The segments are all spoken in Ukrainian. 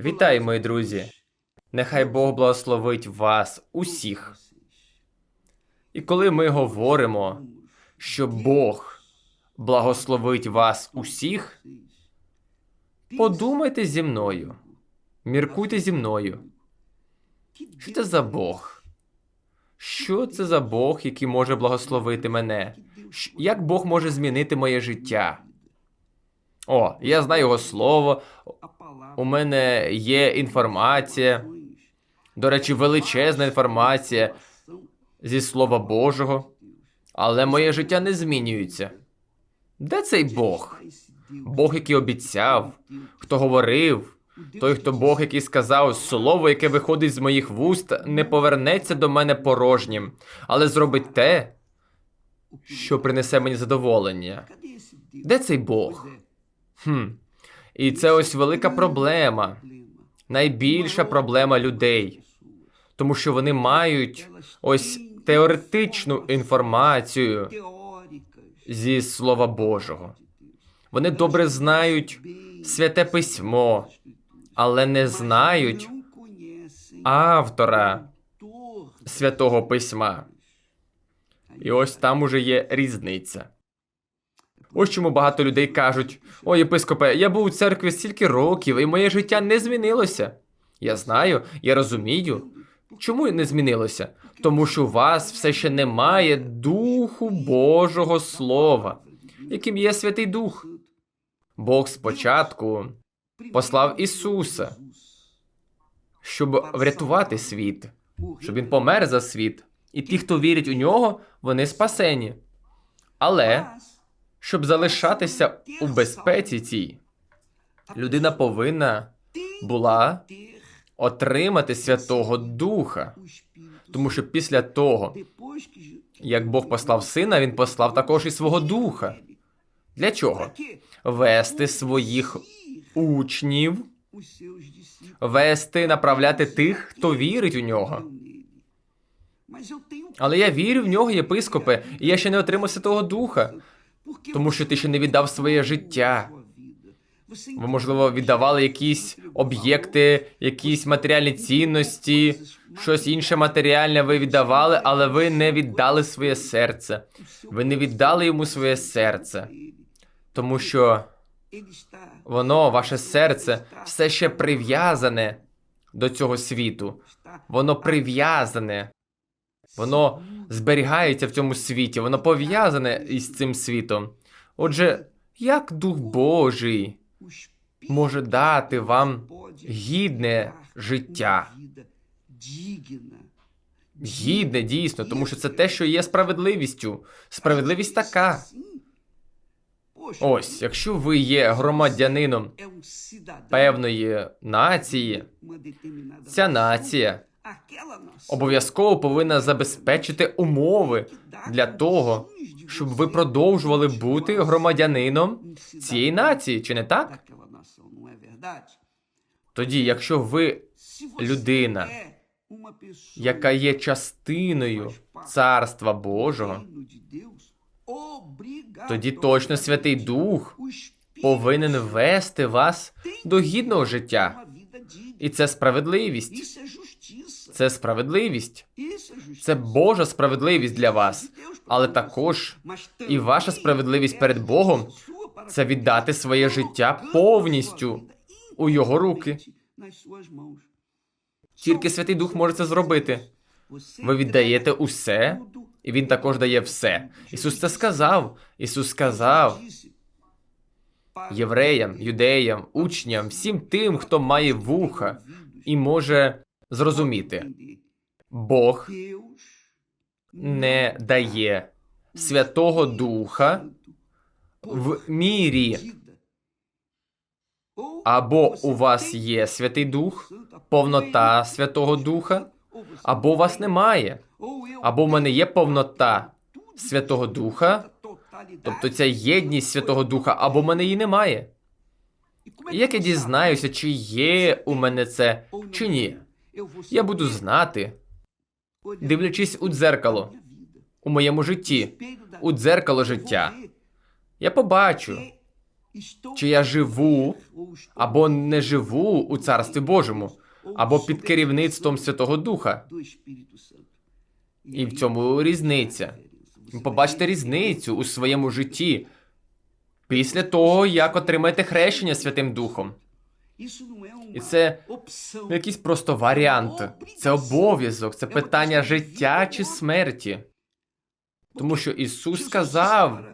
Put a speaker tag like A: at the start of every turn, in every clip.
A: Вітаю, мої друзі! Нехай Бог благословить вас усіх. І коли ми говоримо, що Бог благословить вас усіх, подумайте зі мною, міркуйте зі мною. Що це за Бог? Що це за Бог, який може благословити мене? Як Бог може змінити моє життя? О, я знаю його слово, у мене є інформація, до речі, величезна інформація зі Слова Божого, але моє життя не змінюється. Де цей Бог? Бог, який обіцяв, хто говорив, той, хто Бог, який сказав, слово, яке виходить з моїх вуст, не повернеться до мене порожнім, але зробить те, що принесе мені задоволення. Де цей Бог? Хм. І це ось велика проблема, найбільша проблема людей, тому що вони мають ось теоретичну інформацію зі Слова Божого. Вони добре знають святе письмо, але не знають автора святого письма. І ось там уже є різниця. Ось чому багато людей кажуть: Ой, єпископе, я був у церкві стільки років, і моє життя не змінилося. Я знаю, я розумію. Чому не змінилося? Тому що у вас все ще немає Духу Божого Слова, яким є Святий Дух. Бог спочатку послав Ісуса, щоб врятувати світ, щоб він помер за світ. І ті, хто вірять у нього, вони спасені. Але щоб залишатися у безпеці цій, людина повинна була отримати Святого Духа. Тому що після того, як Бог послав сина, він послав також і свого духа. Для чого? Вести своїх учнів, вести, направляти тих, хто вірить у нього. Але я вірю в нього, єпископе, і я ще не отримав Святого Духа, тому що ти ще не віддав своє життя. Ви, можливо, віддавали якісь об'єкти, якісь матеріальні цінності, щось інше матеріальне ви віддавали, але ви не віддали своє серце. Ви не віддали йому своє серце, тому що воно, ваше серце, все ще прив'язане до цього світу. Воно прив'язане. Воно зберігається в цьому світі, воно пов'язане із цим світом. Отже, як Дух Божий може дати вам гідне життя? Гідне, дійсно, тому що це те, що є справедливістю. Справедливість така. Ось, якщо ви є громадянином певної нації, ця нація обов'язково повинна забезпечити умови для того, щоб ви продовжували бути громадянином цієї нації, чи не так? Тоді, якщо ви людина, яка є частиною Царства Божого, тоді точно Святий Дух повинен вести вас до гідного життя. І це справедливість. Це справедливість. Це Божа справедливість для вас. Але також і ваша справедливість перед Богом це віддати своє життя повністю у Його руки. Тільки Святий Дух може це зробити. Ви віддаєте усе, і Він також дає все. Ісус це сказав. Ісус сказав євреям, юдеям, учням, всім тим, хто має вуха і може зрозуміти. Бог не дає Святого Духа в мірі. Або у вас є Святий Дух, повнота Святого Духа, або у вас немає. Або в мене є повнота Святого Духа, тобто ця єдність Святого Духа, або в мене її немає. Як я дізнаюся, чи є у мене це, чи ні? Я буду знати, дивлячись у дзеркало у моєму житті, у дзеркало життя. Я побачу, чи я живу або не живу у Царстві Божому, або під керівництвом Святого Духа. І в цьому різниця. Побачите різницю у своєму житті після того, як отримаєте хрещення Святим Духом. І це не якийсь просто варіант, це обов'язок, це питання життя чи смерті. Тому що Ісус сказав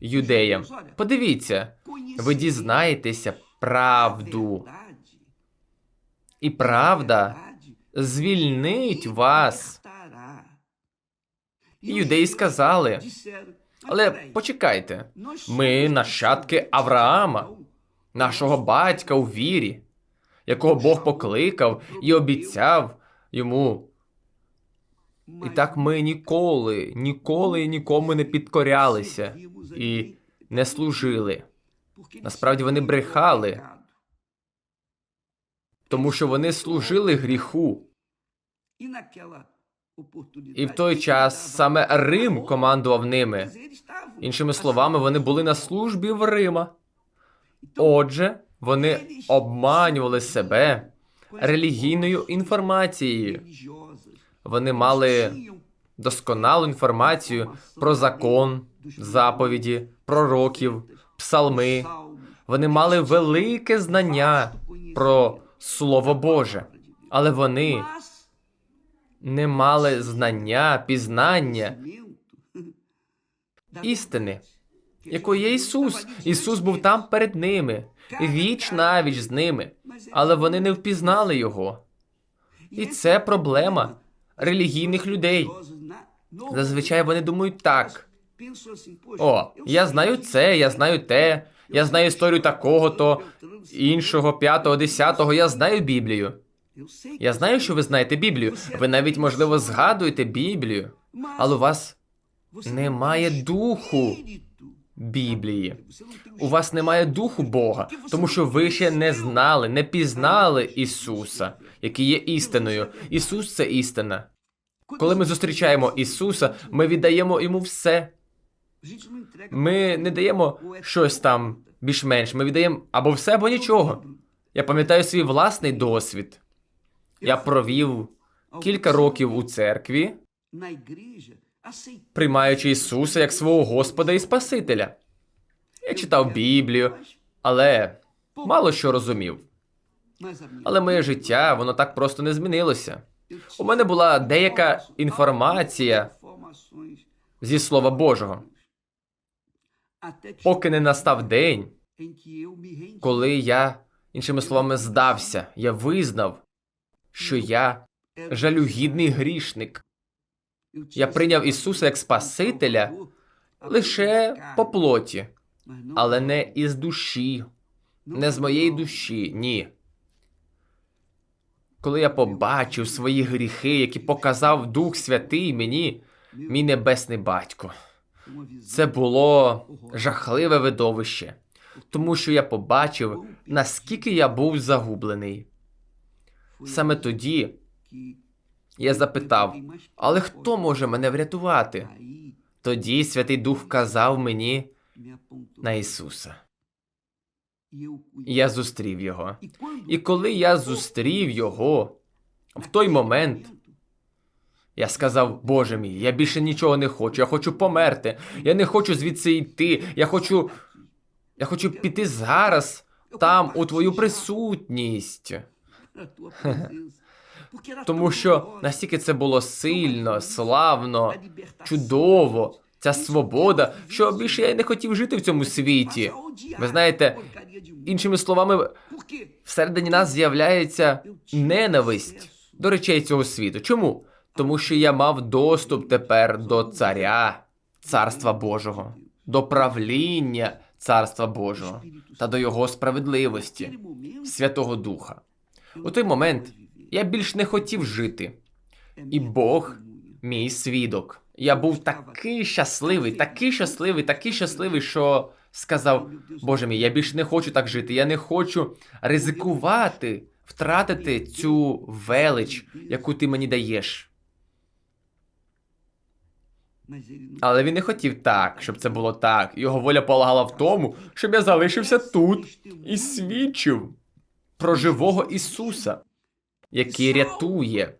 A: юдеям: подивіться, ви дізнаєтеся правду, і правда звільнить вас. І юдеї сказали, але почекайте, ми нащадки Авраама, нашого батька у вірі, якого Бог покликав і обіцяв йому. І так ми ніколи, ніколи нікому не підкорялися і не служили. Насправді вони брехали, тому що вони служили гріху. І в той час саме Рим командував ними. Іншими словами, вони були на службі в Рима. Отже, вони обманювали себе релігійною інформацією. Вони мали досконалу інформацію про закон, заповіді, пророків, псалми. Вони мали велике знання про Слово Боже, але вони не мали знання, пізнання істини, якою є Ісус. Ісус був там перед ними, віч навіч з ними, але вони не впізнали його. І це проблема релігійних людей. Зазвичай вони думають так. О, я знаю це, я знаю те, я знаю історію такого, то іншого, п'ятого, десятого, я знаю Біблію. Я знаю, що ви знаєте Біблію. Ви навіть, можливо, згадуєте Біблію, але у вас немає духу Біблії. У вас немає духу Бога, тому що ви ще не знали, не пізнали Ісуса, який є істиною. Ісус це істина. Коли ми зустрічаємо Ісуса, ми віддаємо йому все. Ми не даємо щось там більш-менш. Ми віддаємо або все, або нічого. Я пам'ятаю свій власний досвід. Я провів кілька років у церкві, приймаючи Ісуса як свого Господа і Спасителя. Я читав Біблію, але мало що розумів. Але моє життя, воно так просто не змінилося. У мене була деяка інформація зі Слова Божого, поки не настав день, коли я, іншими словами, здався, я визнав, що я жалюгідний грішник. Я прийняв Ісуса як Спасителя лише по плоті, але не із душі, не з моєї душі, ні. Коли я побачив свої гріхи, які показав Дух Святий мені, мій небесний батько, це було жахливе видовище, тому що я побачив, наскільки я був загублений. Саме тоді я запитав, але хто може мене врятувати? Тоді Святий Дух вказав мені на Ісуса. Я зустрів його. І коли я зустрів його, в той момент я сказав, Боже мій, я більше нічого не хочу, я хочу померти. Я не хочу звідси йти. Я хочу. Я хочу піти зараз там, у твою присутність. Тому що настільки це було сильно, славно, чудово, ця свобода, що більше я й не хотів жити в цьому світі. Ви знаєте, іншими словами, всередині нас з'являється ненависть до речей цього світу. Чому? Тому що я мав доступ тепер до царя, царства Божого, до правління царства Божого та до його справедливості, Святого Духа. У той момент я більш не хотів жити, і Бог мій свідок. Я був такий щасливий, такий щасливий, такий щасливий, що сказав: Боже мій, я більше не хочу так жити. Я не хочу ризикувати, втратити цю велич, яку ти мені даєш. Але він не хотів так, щоб це було так. Його воля полагала в тому, щоб я залишився тут і свідчив про живого Ісуса, який рятує,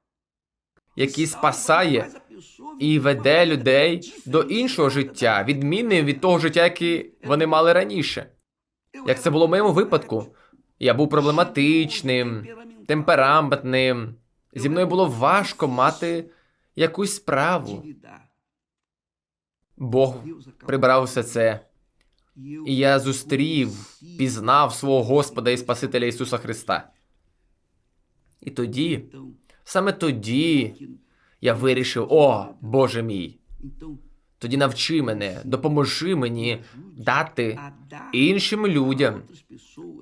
A: який спасає і веде людей до іншого життя, відмінним від того життя, яке вони мали раніше. Як це було в моєму випадку, я був проблематичним, темпераментним. Зі мною було важко мати якусь справу. Бог прибрав все це, і я зустрів, пізнав свого Господа і Спасителя Ісуса Христа. І тоді, саме тоді, я вирішив: о, Боже мій, тоді навчи мене, допоможи мені дати іншим людям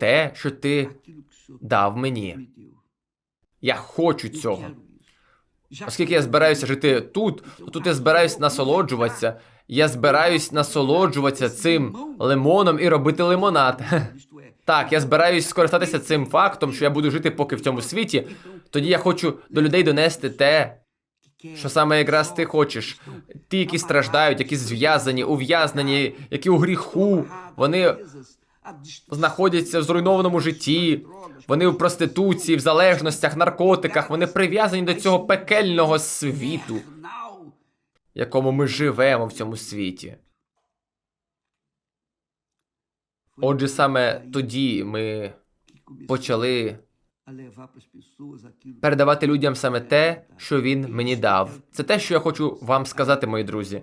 A: те, що ти дав мені. Я хочу цього. Оскільки я збираюся жити тут, то тут я збираюсь насолоджуватися. Я збираюсь насолоджуватися цим лимоном і робити лимонад. Так, я збираюсь скористатися цим фактом, що я буду жити поки в цьому світі. Тоді я хочу до людей донести те, що саме якраз ти хочеш. Ті, які страждають, які зв'язані, ув'язнені, які у гріху, вони знаходяться в зруйнованому житті, вони в проституції, в залежностях, наркотиках, вони прив'язані до цього пекельного світу, якому ми живемо в цьому світі. Отже, саме тоді ми почали передавати людям саме те, що він мені дав. Це те, що я хочу вам сказати, мої друзі.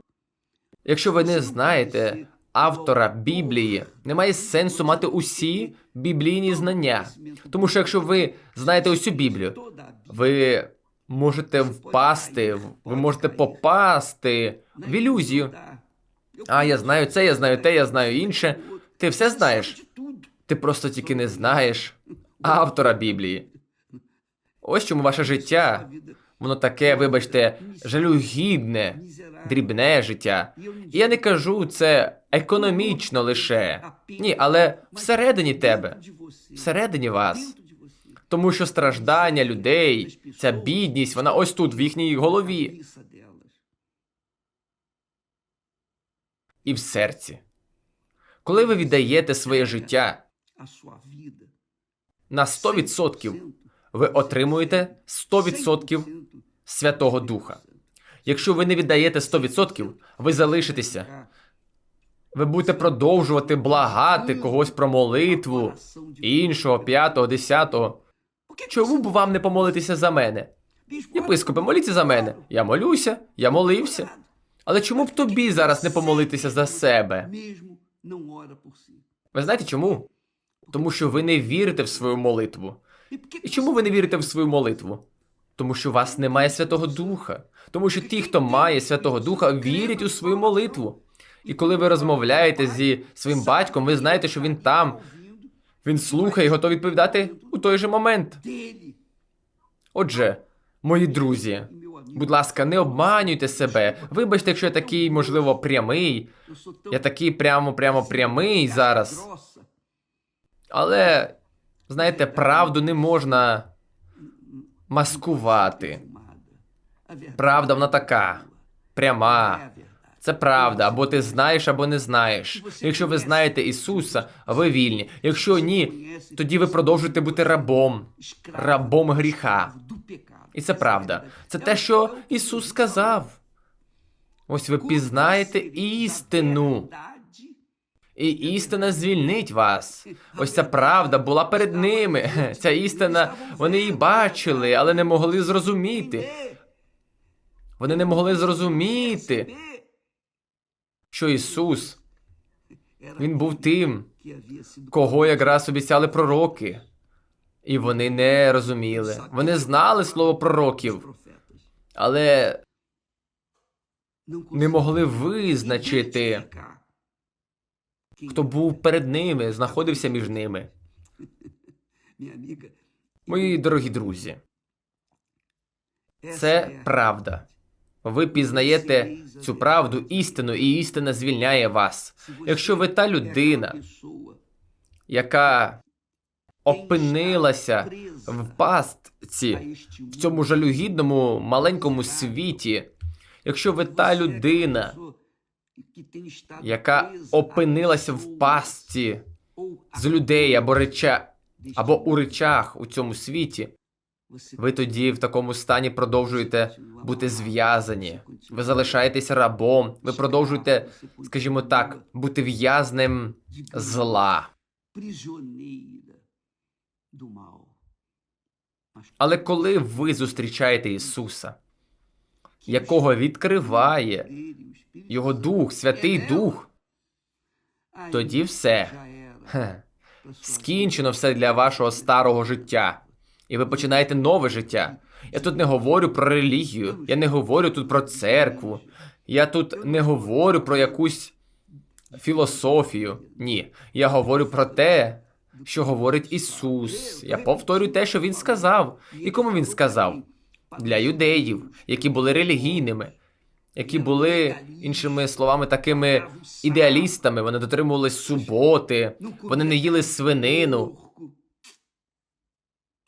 A: Якщо ви не знаєте автора Біблії, немає сенсу мати усі біблійні знання. Тому що якщо ви знаєте усю Біблію, ви можете впасти, ви можете попасти в ілюзію. А я знаю це, я знаю те, я знаю інше. Ти все знаєш. Ти просто тільки не знаєш автора Біблії. Ось чому ваше життя, воно таке, вибачте, жалюгідне, дрібне життя. І я не кажу це економічно лише. Ні, але всередині тебе, всередині вас. Тому що страждання людей, ця бідність, вона ось тут, в їхній голові і в серці. Коли ви віддаєте своє життя на 100%, ви отримуєте 100% Святого Духа. Якщо ви не віддаєте 100%, ви залишитеся. Ви будете продовжувати благати когось про молитву, іншого, п'ятого, десятого. Чому б вам не помолитися за мене? Єпископе, моліться за мене. Я молюся, я молився. Але чому б тобі зараз не помолитися за себе? Ви знаєте чому? Тому що ви не вірите в свою молитву. І чому ви не вірите в свою молитву? Тому що у вас немає Святого Духа. Тому що ті, хто має Святого Духа, вірять у свою молитву. І коли ви розмовляєте зі своїм батьком, ви знаєте, що він там, він слухає і готовий відповідати у той же момент. Отже, мої друзі, будь ласка, не обманюйте себе. Вибачте, якщо я такий, можливо, прямий. Я такий прямо прямо прямий зараз. Але знаєте, правду не можна маскувати. Правда, вона така пряма. Це правда, або ти знаєш, або не знаєш. Якщо ви знаєте Ісуса, ви вільні. Якщо ні, тоді ви продовжуєте бути рабом, рабом гріха. І це правда. Це те, що Ісус сказав. Ось ви пізнаєте істину, і істина звільнить вас. Ось ця правда була перед ними. Ця істина, вони її бачили, але не могли зрозуміти. Вони не могли зрозуміти, що Ісус Він був тим, кого якраз обіцяли пророки. І вони не розуміли. Вони знали слово пророків, але не могли визначити, хто був перед ними, знаходився між ними. Мої дорогі друзі, це правда. Ви пізнаєте цю правду, істину, і істина звільняє вас. Якщо ви та людина, яка опинилася в пастці в цьому жалюгідному маленькому світі, Якщо ви та людина, яка опинилася в пастці з людей або реча, або у речах у цьому світі, ви тоді в такому стані продовжуєте бути зв'язані. Ви залишаєтесь рабом, ви продовжуєте, скажімо так, бути в'язнем зла. Але коли ви зустрічаєте Ісуса, якого відкриває Його Дух, Святий Дух, тоді все. Хе. Скінчено все для вашого старого життя, і ви починаєте нове життя. Я тут не говорю про релігію, я не говорю тут про церкву, я тут не говорю про якусь філософію. Ні, я говорю про те, що говорить Ісус. Я повторюю те, що Він сказав. І кому він сказав? Для юдеїв, які були релігійними, які були, іншими словами, такими ідеалістами. Вони дотримувались суботи, вони не їли свинину.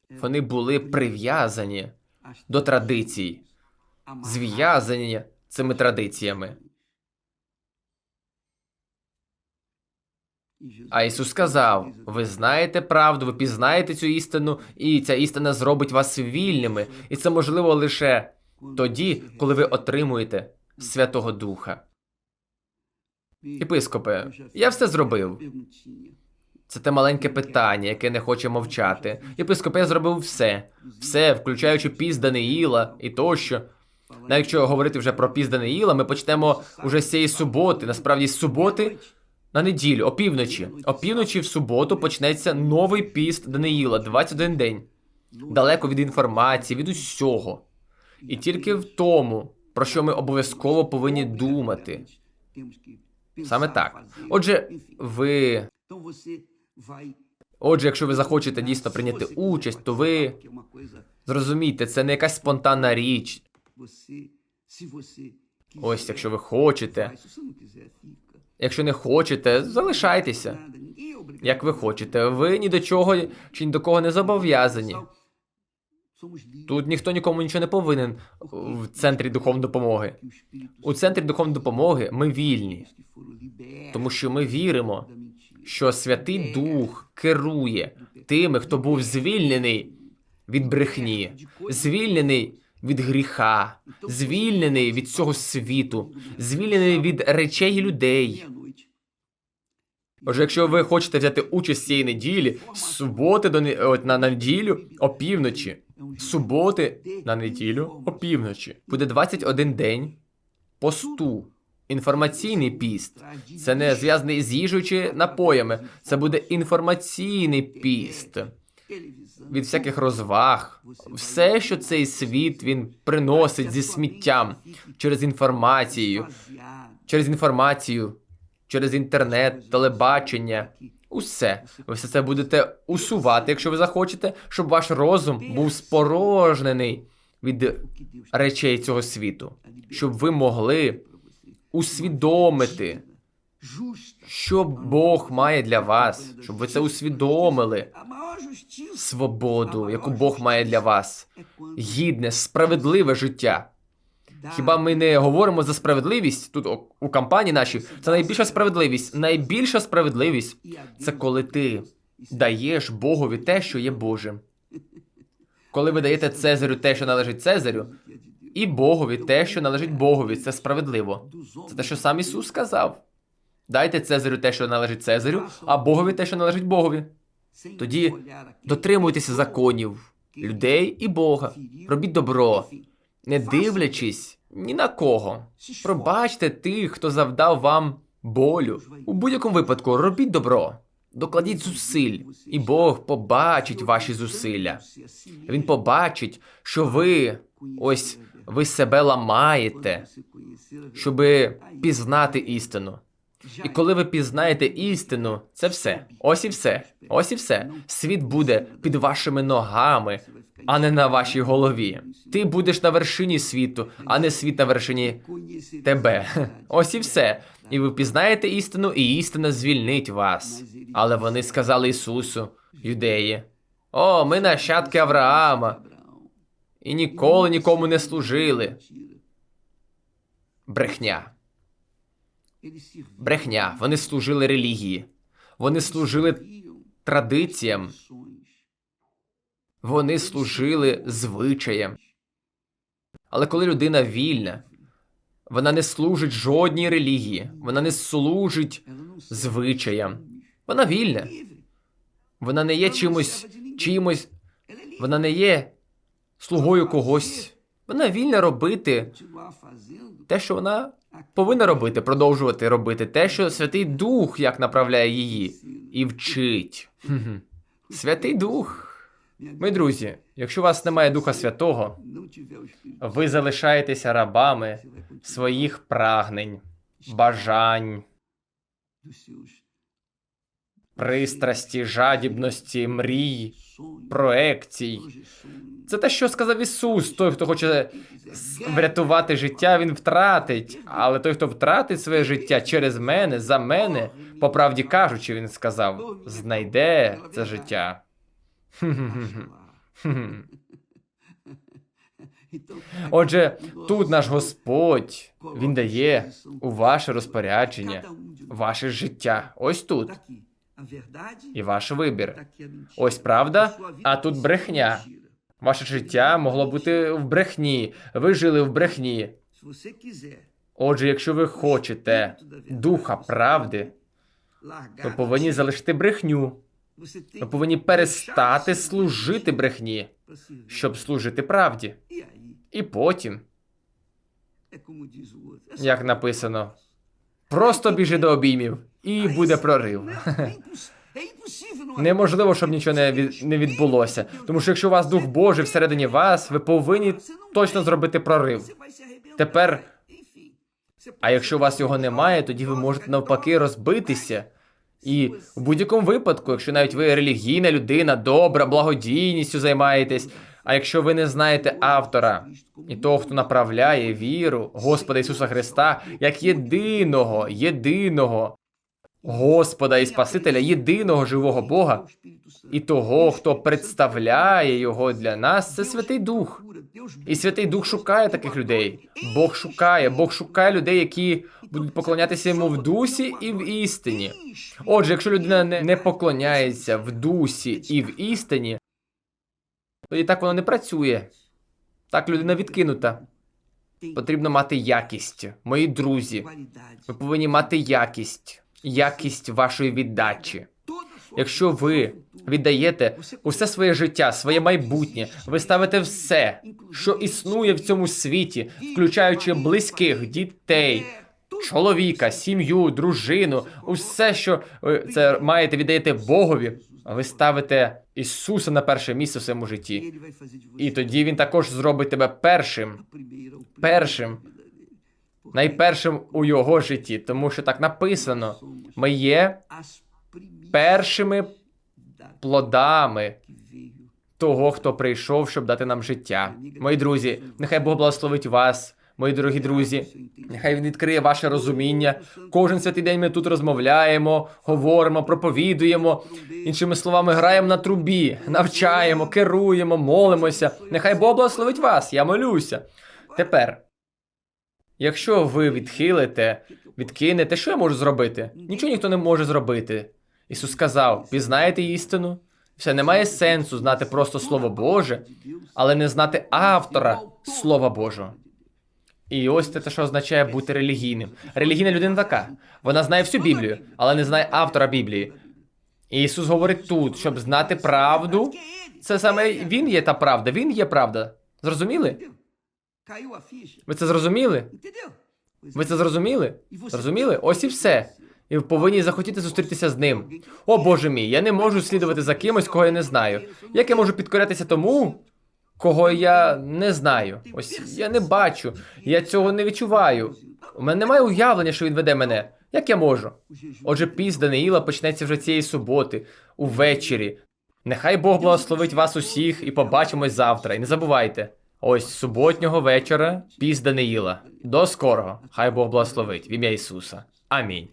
A: Вони були прив'язані до традицій, зв'язані цими традиціями. А Ісус сказав: ви знаєте правду, ви пізнаєте цю істину, і ця істина зробить вас вільними. І це можливо лише тоді, коли ви отримуєте Святого Духа. Єпископе, я все зробив. Це те маленьке питання, яке не хоче мовчати. Єпископе, зробив все, все, включаючи піст Даниїла і тощо. Навіть якщо говорити вже про піст Даниїла, ми почнемо уже з цієї суботи. Насправді, з суботи на неділю, опівночі. Опівночі в суботу почнеться новий піст Даниїла, 21 день. Далеко від інформації, від усього. І тільки в тому, про що ми обов'язково повинні думати. Саме так. Отже, ви. Отже, якщо ви захочете дійсно прийняти участь, то ви зрозумійте, це не якась спонтанна річ. Ось, якщо ви хочете. Якщо не хочете, залишайтеся. Як ви хочете. Ви ні до чого чи ні до кого не зобов'язані. Тут ніхто нікому нічого не повинен в центрі духовної допомоги. У центрі духовної допомоги ми вільні, тому що ми віримо, що Святий Дух керує тими, хто був звільнений від брехні, звільнений від гріха, звільнений від цього світу, звільнений від речей і людей. Отже, якщо ви хочете взяти участь цієї неділі, з суботи до от, на, на неділю опівночі, з суботи на неділю опівночі, буде 21 день посту. Інформаційний піст. Це не зв'язаний з їжею чи напоями. Це буде інформаційний піст від всяких розваг. Все, що цей світ він приносить зі сміттям через інформацію, через інформацію, через інтернет, телебачення. Усе. Ви все це будете усувати, якщо ви захочете, щоб ваш розум був спорожнений від речей цього світу, щоб ви могли усвідомити, що Бог має для вас, щоб ви це усвідомили. Свободу, яку Бог має для вас, гідне, справедливе життя. Хіба ми не говоримо за справедливість тут у кампанії нашій? Це найбільша справедливість. Найбільша справедливість це коли ти даєш Богові те, що є Божим. Коли ви даєте Цезарю те, що належить Цезарю, і Богові те, що належить Богові, це справедливо. Це те, що сам Ісус сказав. Дайте Цезарю те, що належить Цезарю, а Богові те, що належить Богові. Тоді дотримуйтеся законів людей і Бога. Робіть добро, не дивлячись ні на кого. Пробачте тих, хто завдав вам болю. У будь-якому випадку робіть добро, докладіть зусиль, і Бог побачить ваші зусилля. Він побачить, що ви ось ви себе ламаєте, щоби пізнати істину. І коли ви пізнаєте істину, це все. Ось і все. Ось і все. Світ буде під вашими ногами, а не на вашій голові. Ти будеш на вершині світу, а не світ на вершині тебе. Ось і все. І ви пізнаєте істину, і істина звільнить вас. Але вони сказали Ісусу, юдеї: О, ми нащадки Авраама, і ніколи нікому не служили. Брехня. Брехня. Вони служили релігії. Вони служили традиціям. Вони служили звичаям. Але коли людина вільна, вона не служить жодній релігії, вона не служить звичаям. Вона вільна. Вона не є чимось, чимось, вона не є слугою когось. Вона вільна робити те, що вона повинна робити, продовжувати робити те, що Святий Дух як направляє її, і вчить. Святий Дух. Мої друзі, якщо у вас немає Духа Святого, ви залишаєтеся рабами своїх прагнень, бажань, пристрасті, жадібності, мрій, проекцій. Це те, що сказав Ісус. Той, хто хоче врятувати життя, він втратить. Але той, хто втратить своє життя через мене, за мене, по правді кажучи, він сказав, знайде це життя. Отже, тут наш Господь Він дає у ваше розпорядження ваше життя. Ось тут. І ваш вибір. Ось правда, а тут брехня. Ваше життя могло бути в брехні. Ви жили в брехні. Отже, якщо ви хочете духа правди, ви повинні залишити брехню. Ви повинні перестати служити брехні, щоб служити правді. І потім, як написано, просто біжи до обіймів, і буде прорив. Неможливо, щоб нічого не, від, не відбулося. Тому що якщо у вас Дух Божий всередині вас, ви повинні точно зробити прорив. Тепер, а якщо у вас його немає, тоді ви можете навпаки розбитися. І в будь-якому випадку, якщо навіть ви релігійна людина, добра, благодійністю займаєтесь, а якщо ви не знаєте автора і того, хто направляє віру Господа Ісуса Христа, як єдиного, єдиного Господа і Спасителя, єдиного живого Бога, і того, хто представляє його для нас, це Святий Дух. І Святий Дух шукає таких людей. Бог шукає, Бог шукає людей, які будуть поклонятися йому в дусі і в істині. Отже, якщо людина не, не поклоняється в дусі і в істині, тоді так воно не працює. Так людина відкинута. Потрібно мати якість. Мої друзі, ви повинні мати якість, якість вашої віддачі. Якщо ви віддаєте усе своє життя, своє майбутнє, ви ставите все, що існує в цьому світі, включаючи близьких, дітей, чоловіка, сім'ю, дружину, усе, що ви це маєте, віддаєте Богові, ви ставите Ісуса на перше місце в своєму житті. І тоді він також зробить тебе першим, першим, найпершим у його житті, тому що так написано. Ми є першими плодами того, хто прийшов, щоб дати нам життя. Мої друзі, нехай Бог благословить вас, мої дорогі друзі. Нехай він відкриє ваше розуміння. Кожен святий день ми тут розмовляємо, говоримо, проповідуємо. Іншими словами, граємо на трубі, навчаємо, керуємо, молимося. Нехай Бог благословить вас. Я молюся. Тепер, якщо ви відхилите, відкинете, що я можу зробити? Нічого ніхто не може зробити. Ісус сказав: пізнаєте істину? Все немає сенсу знати просто Слово Боже, але не знати автора Слова Божого. І ось це те, що означає бути релігійним. Релігійна людина така. Вона знає всю Біблію, але не знає автора Біблії. І Ісус говорить тут, щоб знати правду. Це саме Він є та правда, Він є правда. Зрозуміли? Ви це зрозуміли? Ви це зрозуміли? Зрозуміли? Ось і все. І ви повинні захотіти зустрітися з ним. О Боже мій, я не можу слідувати за кимось, кого я не знаю. Як я можу підкорятися тому, кого я не знаю? Ось я не бачу, я цього не відчуваю. У мене немає уявлення, що він веде мене. Як я можу? Отже, піст Даниїла почнеться вже цієї суботи, увечері. Нехай Бог благословить вас усіх і побачимось завтра. І не забувайте, ось суботнього вечора піст Даниїла. До скорого. Хай Бог благословить в ім'я Ісуса. Амінь.